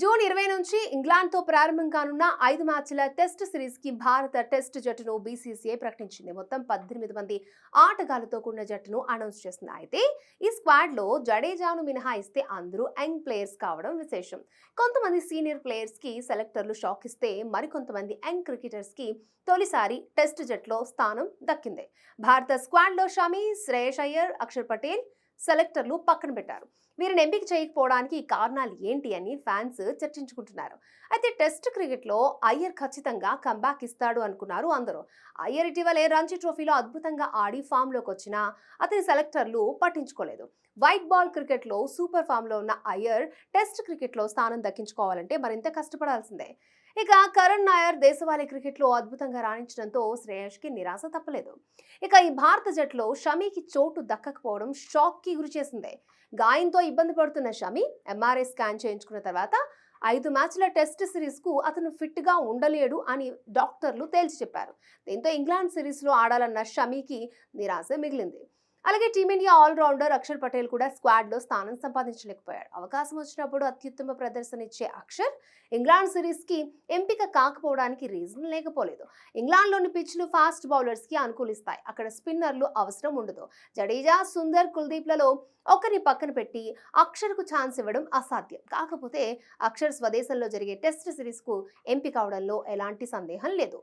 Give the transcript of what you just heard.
June ఇరవై నుంచి ఇంగ్లాండ్తో ప్రారంభం కానున్న ఐదు మ్యాచ్ల టెస్ట్ సిరీస్కి భారత టెస్ట్ జట్టును బీసీసీఐ ప్రకటించింది. మొత్తం పద్దెనిమిది మంది ఆటగాళ్ళతో కూడిన జట్టును అనౌన్స్ చేసింది. అయితే ఈ స్క్వాడ్లో జడేజాను మినహాయిస్తే అందరూ యంగ్ ప్లేయర్స్ కావడం విశేషం. కొంతమంది సీనియర్ ప్లేయర్స్కి సెలెక్టర్లు షాక్ ఇస్తే మరికొంతమంది యంగ్ క్రికెటర్స్కి తొలిసారి టెస్ట్ జట్టులో స్థానం దక్కింది. భారత స్క్వాడ్లో షమీ శ్రేయస్ అయ్యర్ అక్షర్ పటేల్ సెలెక్టర్లు పక్కన పెట్టారు. వీరిని ఎంపిక చేయకపోవడానికి కారణాలు ఏంటి అని ఫ్యాన్స్ చర్చించుకుంటున్నారు. అయితే టెస్ట్ క్రికెట్లో అయ్యర్ ఖచ్చితంగా కంబ్యాక్ ఇస్తాడు అనుకున్నారు అందరూ. అయ్యర్ ఇటీవలే రంజీ ట్రోఫీలో అద్భుతంగా ఆడి ఫామ్లోకి వచ్చినా అతని సెలెక్టర్లు పట్టించుకోలేదు. వైట్ బాల్ క్రికెట్లో సూపర్ ఫామ్లో ఉన్న అయ్యర్ టెస్ట్ క్రికెట్లో స్థానం దక్కించుకోవాలంటే మరింత కష్టపడాల్సిందే. ఇక కరణ్ నాయర్ దేశవాళీ క్రికెట్లో అద్భుతంగా రాణించడంతో శ్రేయస్కి నిరాశ తప్పలేదు. ఇక ఈ భారత జట్టులో షమీకి చోటు దక్కకపోవడం షాక్కి గురి చేసింది. గాయంతో ఇబ్బంది పడుతున్న షమి ఎంఆర్ఐ స్కాన్ చేయించుకున్న తర్వాత ఐదు మ్యాచ్ల టెస్ట్ సిరీస్కు అతను ఫిట్గా ఉండలేడు అని డాక్టర్లు తేల్చి చెప్పారు. దీంతో ఇంగ్లాండ్ సిరీస్లో ఆడాలన్న షమీకి నిరాశ మిగిలింది. అలాగే టీమిండియా ఆల్రౌండర్ అక్షర్ పటేల్ కూడా స్క్వాడ్లో స్థానం సంపాదించలేకపోయాడు. అవకాశం వచ్చినప్పుడు అత్యుత్తమ ప్రదర్శన ఇచ్చే అక్షర్ ఇంగ్లాండ్ సిరీస్కి ఎంపిక కాకపోవడానికి రీజన్ లేకపోలేదు. ఇంగ్లాండ్లోని పిచ్లు ఫాస్ట్ బౌలర్స్కి అనుకూలిస్తాయి. అక్కడ స్పిన్నర్లు అవసరం ఉండదు. జడేజా సుందర్ కుల్దీప్లలో ఒకరిని పక్కన పెట్టి అక్షర్కు ఛాన్స్ ఇవ్వడం అసాధ్యం. కాకపోతే అక్షర్ స్వదేశంలో జరిగే టెస్ట్ సిరీస్కు ఎంపిక అవడంలో ఎలాంటి సందేహం లేదు.